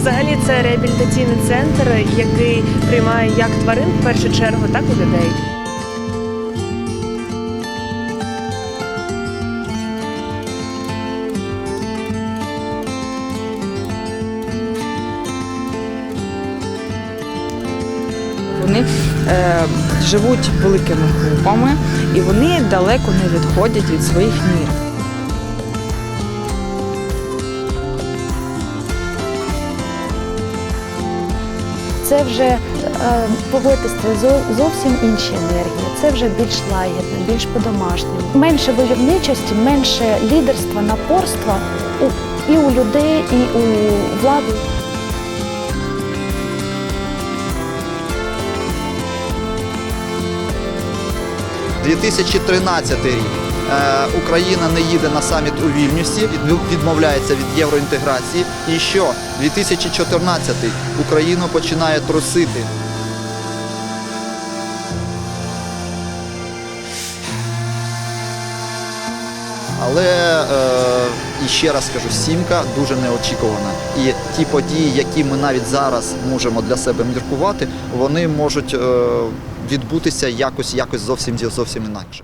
Взагалі це реабілітаційний центр, який приймає як тварин в першу чергу, так і людей. Вони е, живуть великими групами і вони далеко не відходять від своїх нір. Це вже е, погодьтеся, зовсім інші енергії. Це вже більш лагідне, більш по-домашньому. Менше войовничості, менше лідерства, напорства і у людей, і у влади. – 2013 рік. Е, Україна не їде на саміт у Вільнюсі, відмовляється від євроінтеграції. І що? 2014 Україну починає трусити. Але е, і ще раз скажу, сімка дуже неочікувана. І ті події, які ми навіть зараз можемо для себе міркувати, вони можуть е, відбутися якось, якось зовсім зовсім інакше.